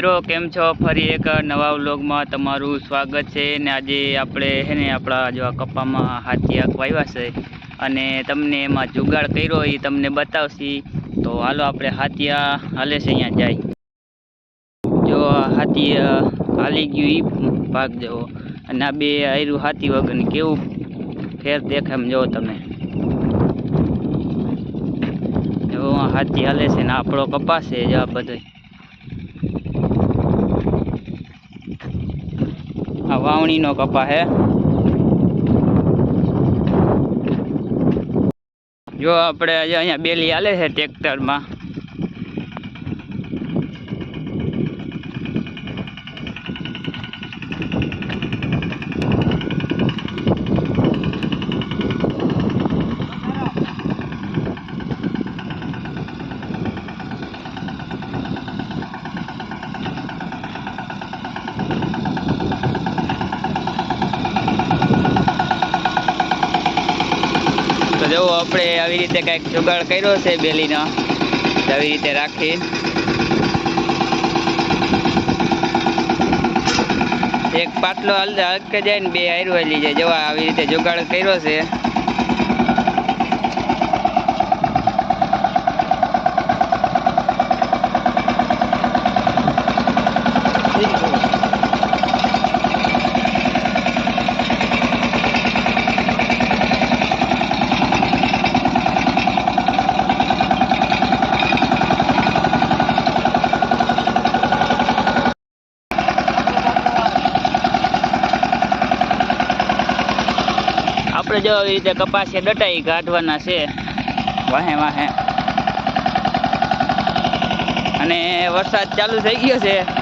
મિત્રો, કેમ છો? ફરી એક નવા વ્લોગમાં તમારું સ્વાગત છે. ને આજે આપણે હે ને આપણા જો આ કપામાં આંખ વાવ્યા છે. અને તમને એમાં જુગાડ કર્યો એ તમને બતાવશી. તો હાલો આપણે હાથિયા હાલે છે અહીંયા જાય. જો હાથી હાલી ગયું એ ભાગ જવો. અને આ બે આયરું હાથી વગરની કેવું ફેર દેખાય એમ જુઓ તમે. જો હાથી હાલે છે ને આપણો કપાસ છે, જો આ બધો આ વાવણીનો કપા હે. જો આપણે આજે અહીંયા બેલી હાલે છે ટ્રેક્ટરમાં તો જો આપણે આવી રીતે કંઈક જુગાડ કર્યો છે બેલીનો આવી રીતે રાખી. એક પાટલો હલ, હલકે જાય ને બે હારું હલી જાય જોવા આવી રીતે જુગાડ કર્યો છે આપણે જો આવી રીતે કપાસિયા ડટાઈ કાઢવાના છે. વાહે વાહે. અને વરસાદ ચાલુ થઈ ગયો છે.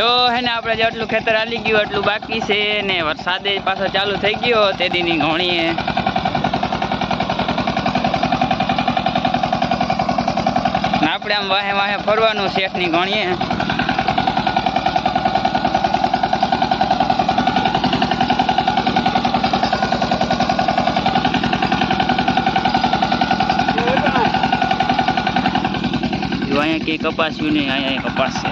જો હે ને આપણે જેટલું ખેતર હાલી ગયું એટલું બાકી છે ને વરસાદે પાછો ચાલુ થઈ ગયો, તે દીની ઘોણીએ. ને આપણે આમ વાહે વાહે ફરવાનું શેઠની ઘોણીએ. અહીંયા કઈ કપાસ્યું નહીં, અહીંયા કપાસ છે.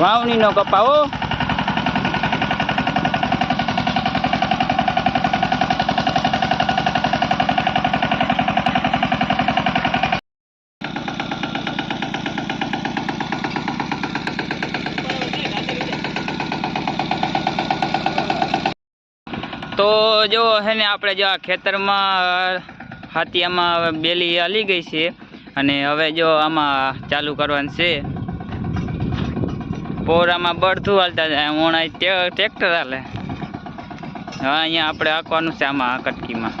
વાવણીનો કપાવો. તો જો હે ને આપણે જો આ ખેતરમાં હાથીયામાં બેલી હાલી ગઈ છે. અને હવે જો આમાં ચાલુ કરવાનું છે. પોરામાં બળતું હાલતા જાય ઓણા ટ્રેક્ટર હાલે. હવે અહીંયા આપણે આંકવાનું છે આમાં, આ કટકીમાં.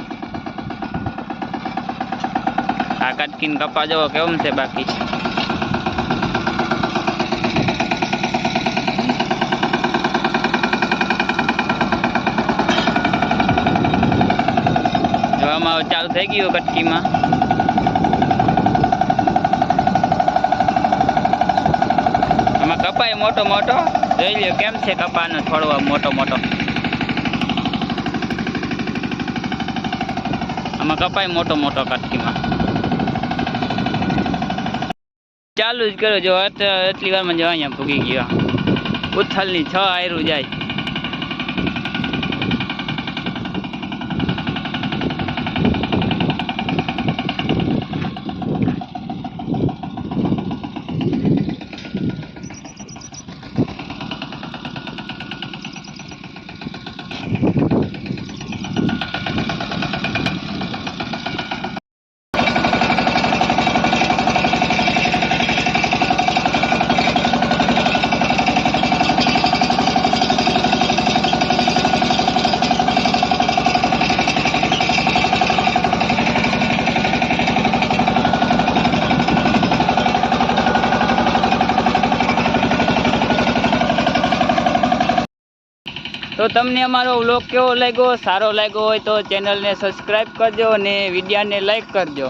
આ કટકીને કપા જવો કેવું છે બાકી? જો આમાં ચાલુ થઈ ગયું કટકીમાં. મોટો મોટો. જોઈ લ્યો, કેમ છે કપાનો થોડો મોટો મોટો? આમાં કપાય મોટો મોટો કટકીમાં. ચાલુ જ કરો જો એટલી વારમાં જો અહીંયા ભૂગી ગયો. ઉથલની છ આયરું જાય. તો તમને અમારો વ્લોગ કેવો લાગ્યો? સારો લાગ્યો હોય તો ચેનલને સબસ્ક્રાઈબ કરજો અને વિડીયાને લાઈક કરજો.